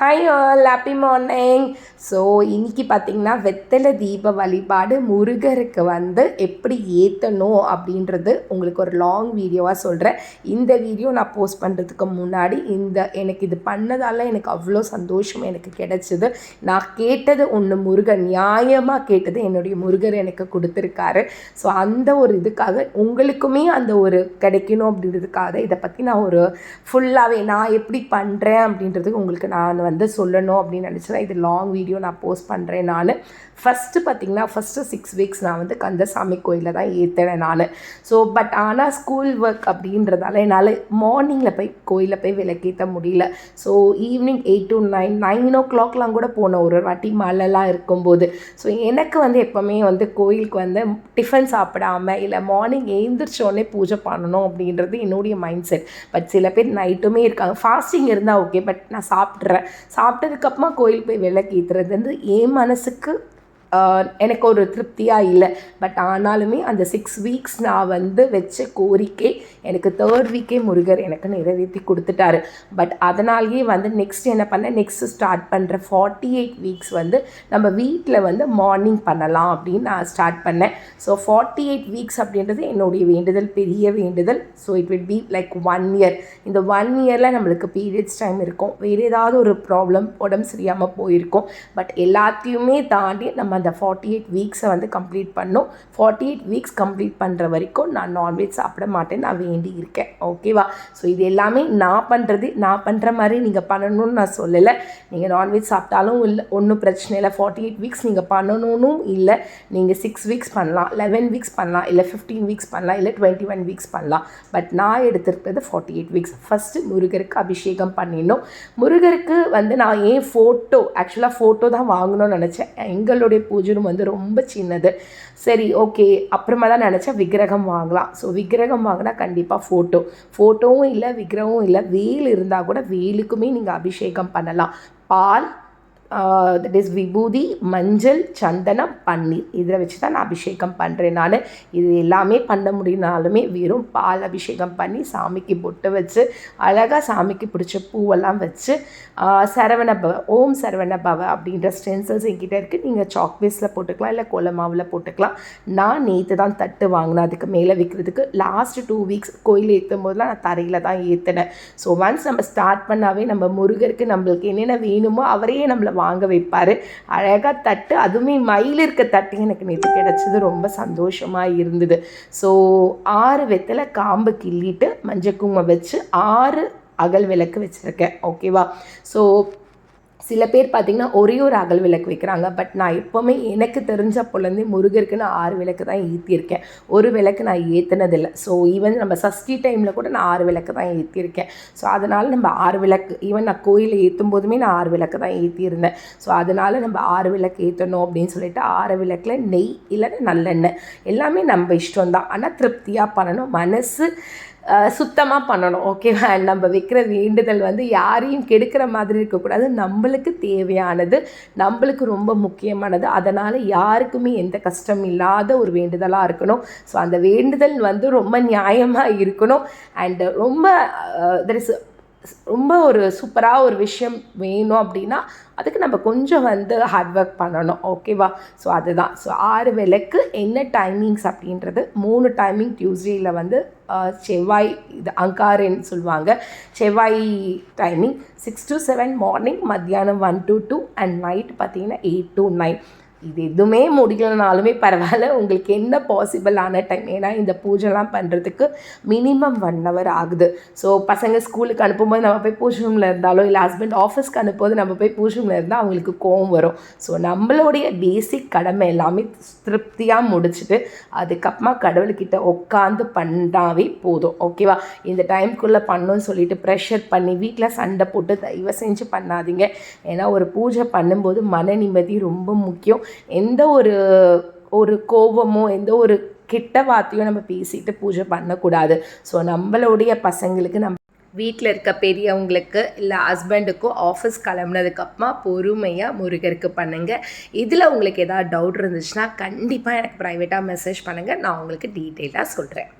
Hi all happy morning so இன்றைக்கி பார்த்தீங்கன்னா வெத்தலை தீப வழிபாடு முருகருக்கு வந்து எப்படி ஏற்றணும் அப்படின்றது உங்களுக்கு ஒரு லாங் வீடியோவாக சொல்கிறேன் இந்த வீடியோ நான் போஸ்ட் பண்ணுறதுக்கு முன்னாடி இந்த எனக்கு இது பண்ணதால எனக்கு அவ்வளோ சந்தோஷம் எனக்கு கிடைச்சிது. நான் கேட்டது ஒன்று முருகன் நியாயமாக கேட்டது என்னுடைய முருகர் எனக்கு கொடுத்துருக்காரு. ஸோ அந்த ஒரு இதுக்காக உங்களுக்குமே அந்த ஒரு கிடைக்கணும் அப்படின்றதுக்காக இதை பற்றி நான் ஒரு ஃபுல்லாகவே நான் எப்படி பண்ணுறேன் அப்படின்றது உங்களுக்கு நான் வந்து சொல்லணும் அப்படின்னு நினச்சேன். இது லாங் வீடியோ நான் போஸ்ட் பண்ணுறேன் நான். ஃபஸ்ட்டு பார்த்திங்கன்னா ஃபஸ்ட்டு சிக்ஸ் வீக்ஸ் நான் வந்து கந்தசாமி கோயிலில் தான் ஏற்றினேன் நான். ஸோ பட் ஆனால் ஸ்கூல் ஒர்க் அப்படின்றதால என்னால் மார்னிங்கில் போய் கோயிலில் போய் விளக்கேற்ற முடியல. So evening eight to nine nine ஓ கிளாக்லாம் கூட போன ஒரு வாட்டி மழைலாம் இருக்கும்போது. ஸோ எனக்கு வந்து எப்போவுமே வந்து கோயிலுக்கு வந்து டிஃபன் சாப்பிடாம இல்லை மார்னிங் எழுந்திரிச்சோடனே பூஜை பண்ணணும் அப்படின்றது என்னுடைய மைண்ட் செட் பட் சில பேர் நைட்டுமே இருக்காங்க. ஃபாஸ்டிங் இருந்தால் ஓகே பட் நான் சாப்பிட்றேன். சாப்பிட்டதுக்கப்புறமா கோயில் போய் விளக்கு ஏற்றுறது வந்து என் மனசுக்கு எனக்கு ஒரு திருப்தியாக இல்லை. பட் ஆனாலுமே அந்த சிக்ஸ் வீக்ஸ் நான் வந்து வச்ச கோரிக்கை எனக்கு தேர்ட் வீக்கே முருகர் எனக்கு நிறைவேற்றி கொடுத்துட்டாரு. பட் அதனாலேயே வந்து நெக்ஸ்ட் என்ன பண்ணேன் நெக்ஸ்ட் ஸ்டார்ட் பண்ணுற ஃபார்ட்டி எயிட் வீக்ஸ் வந்து நம்ம வீட்டில் வந்து மார்னிங் பண்ணலாம் அப்படின்னு நான் ஸ்டார்ட் பண்ணேன். ஸோ ஃபார்ட்டி எயிட் வீக்ஸ் அப்படின்றது என்னுடைய வேண்டுதல் பெரிய வேண்டுதல். So it will be like one year இந்த ஒன் இயரில் நம்மளுக்கு பீரியட்ஸ் டைம் இருக்கும். வேறு ஏதாவது ஒரு ப்ராப்ளம் உடம்பு சரியாமல் போயிருக்கும். பட் எல்லாத்தையுமே தாண்டி நம்ம அந்த ஃபார்ட்டி எயிட் வீக்ஸை வந்து கம்ப்ளீட் பண்ணோம். ஃபார்ட்டி எயிட் வீக்ஸ் கம்ப்ளீட் பண்ணுற வரைக்கும் நான் நான்வெஜ் சாப்பிட மாட்டேன் நான் வேண்டி இருக்கேன். ஓகேவா ஸோ இது எல்லாமே நான் பண்ணுறது நான் பண்ணுற மாதிரி நீங்கள் பண்ணணும்னு நான் சொல்லலை. நீங்கள் நான்வெஜ் சாப்பிட்டாலும் இல்லை ஒன்றும் பிரச்சனை இல்லை. ஃபார்ட்டி எயிட் வீக்ஸ் நீங்கள் பண்ணணும்னு இல்லை. நீங்கள் சிக்ஸ் வீக்ஸ் பண்ணலாம் லெவன் வீக்ஸ் பண்ணலாம் இல்லை ஃபிஃப்டீன் வீக்ஸ் பண்ணலாம் இல்லை டுவெண்ட்டி ஒன் வீக்ஸ் பண்ணலாம். பட் நான் எடுத்திருக்கிறது ஃபார்ட்டி எயிட் வீக்ஸ் ஃபஸ்ட்டு முருகருக்கு அபிஷேகம் பண்ணிடணும். முருகருக்கு வந்து நான் ஏன் ஃபோட்டோ ஆக்சுவலாக ஃபோட்டோ தான் வாங்கணும்னு நினச்சேன். எங்களுடைய பூஜனும் வந்து ரொம்ப சின்னது. சரி ஓகே அப்புறமா தான் நினச்சா விக்கிரகம் வாங்கலாம். ஸோ விக்கிரகம் வாங்கினா கண்டிப்பாக ஃபோட்டோ ஃபோட்டோவும் இல்லை விக்கிரகமும் இல்லை. வேல் இருந்தால் கூட வேலுக்குமே நீங்கள் அபிஷேகம் பண்ணலாம். பால் தட் இஸ் விபூதி மஞ்சள் சந்தனம் பன்னீர். இதில் வச்சு தான் நான் அபிஷேகம் பண்ணுறேன் நான். இது எல்லாமே பண்ண முடியினாலுமே வெறும் பால் அபிஷேகம் பண்ணி சாமிக்கு பொட்டு வச்சு அழகாக சாமிக்கு பிடிச்ச பூவெல்லாம் வச்சு சரவண பவ ஓம் சரவண பவ அப்படின்ற ஸ்டென்சல்ஸ் என்கிட்ட இருக்குது நீங்கள் சாக்பேஸில் போட்டுக்கலாம் இல்லை கோலமாவில் போட்டுக்கலாம். நான் நேற்று தான் தட்டு வாங்கினேன் அதுக்கு மேலே விற்கிறதுக்கு லாஸ்ட் டூ வீக்ஸ் கோயில் ஏற்றும் போதெல்லாம் நான் தரையில் தான் ஏற்றினேன் ஸோ ஒன்ஸ் நம்ம ஸ்டார்ட் பண்ணாவே நம்ம முருகருக்கு நம்மளுக்கு என்னென்ன வேணுமோ அவரையே நம்மளை வாங்க வைப்பார். அழகாக தட்டு அதுவுமே மயில் இருக்க தட்டு எனக்கு நேற்று கிடச்சது ரொம்ப சந்தோஷமாக இருந்தது. ஸோ ஆறு வெத்தலை காம்பு கிள்ளிட்டு மஞ்சள் குங்குமம் வச்சு ஆறு அகல் விளக்கு வச்சுருக்கேன். ஓகேவா ஸோ சில பேர் பார்த்திங்கன்னா ஒரே ஒரு அகல் விளக்கு வைக்கிறாங்க. பட் நான் எப்போவுமே எனக்கு தெரிஞ்சப்போலேருந்தே முருகருக்கு நான் ஆறு விளக்கு தான் ஏற்றியிருக்கேன் ஒரு விளக்கு நான் ஏற்றினதில்லை ஸோ ஈவன் நம்ம சஷ்டி டைமில் கூட நான் ஆறு விளக்கு தான் ஏற்றிருக்கேன் ஸோ அதனால் நம்ம ஆறு விளக்கு ஈவன் நான் கோயிலில் ஏற்றும் போதுமே நான் ஆறு விளக்கு தான் ஏற்றியிருந்தேன் ஸோ அதனால் நம்ம ஆறு விளக்கு ஏற்றணும் அப்படின்னு சொல்லிட்டு ஆறு விளக்கில் நெய் இல்லைன்னா நல்லெண்ணெய். எல்லாமே நம்ம இஷ்டம் தான் ஆனால் திருப்தியாக பண்ணணும். மனசு சுத்தமாக பண்ணணும். ஓகேவா நம்ம வைக்கிற வேண்டுதல் வந்து யாரையும் கெடுக்கிற மாதிரி இருக்கக்கூடாது. நம்மளுக்கு தேவையானது நம்மளுக்கு ரொம்ப முக்கியமானது. அதனால் யாருக்குமே எந்த கஷ்டம் இல்லாத ஒரு வேண்டுதலாக இருக்கணும். ஸோ அந்த வேண்டுதல் வந்து ரொம்ப நியாயமாக இருக்கணும். அண்டு ரொம்ப தெர் இஸ் ரொம்ப ஒரு சூப்பராக ஒரு விஷயம் வேணும் அப்படின்னா அதுக்கு நம்ம கொஞ்சம் வந்து ஹார்ட் ஒர்க் பண்ணணும். ஓகேவா ஸோ அதுதான். ஸோ ஆறு விளக்கு என்ன டைமிங்ஸ் அப்படின்றது மூணு டைமிங் டியூஸ்டேயில் வந்து செவ்வாய் இது அங்காரன்னு சொல்லுவாங்க. செவ்வாய் timing six to seven morning மத்தியானம் one to two and night பார்த்திங்கன்னா எயிட் டு நைன் இது எதுவுமே முடியலனாலுமே பரவாயில்ல. உங்களுக்கு என்ன பாசிபிளான டைம் ஏன்னா இந்த பூஜைலாம் பண்ணுறதுக்கு மினிமம் ஒன் ஹவர் ஆகுது. ஸோ பசங்க ஸ்கூலுக்கு அனுப்பும்போது நம்ம போய் பூஜை ரூமில் இருந்தாலோ இல்லை ஹஸ்பண்ட் ஆஃபீஸ்க்கு அனுப்பும்போது நம்ம போய் பூஜை ரூமில் இருந்தால் அவங்களுக்கு கோவம் வரும். ஸோ நம்மளுடைய பேசிக் கடமை எல்லாமே திருப்தியாக முடிச்சுட்டு அதுக்கப்புறமா கடவுள்கிட்ட உட்காந்து பண்ணாவே போதும். ஓகேவா இந்த டைம்குள்ளே பண்ணணும்னு சொல்லிட்டு ப்ரெஷர் பண்ணி வீட்டில் சண்டை போட்டு தயவு செஞ்சு பண்ணாதீங்க. ஏன்னா ஒரு பூஜை பண்ணும்போது மன நிம்மதி ரொம்ப முக்கியம். எந்த ஒரு ஒரு கோபமோ எந்த ஒரு கெட்ட வார்த்தையும் நம்ம பேசிட்டு பூஜை பண்ணக்கூடாது. ஸோ நம்மளுடைய பசங்களுக்கு நம்ம வீட்டில் இருக்க பெரியவங்களுக்கு இல்லை ஹஸ்பண்டுக்கோ ஆஃபீஸ் கிளம்புனதுக்கப்புறமா பொறுமையாக முருகருக்கு பண்ணுங்கள் இதில் உங்களுக்கு ஏதாவது டவுட் இருந்துச்சுன்னா கண்டிப்பாக எனக்கு ப்ரைவேட்டாக மெசேஜ் பண்ணுங்கள் நான் உங்களுக்கு டீட்டெயிலாக சொல்கிறேன்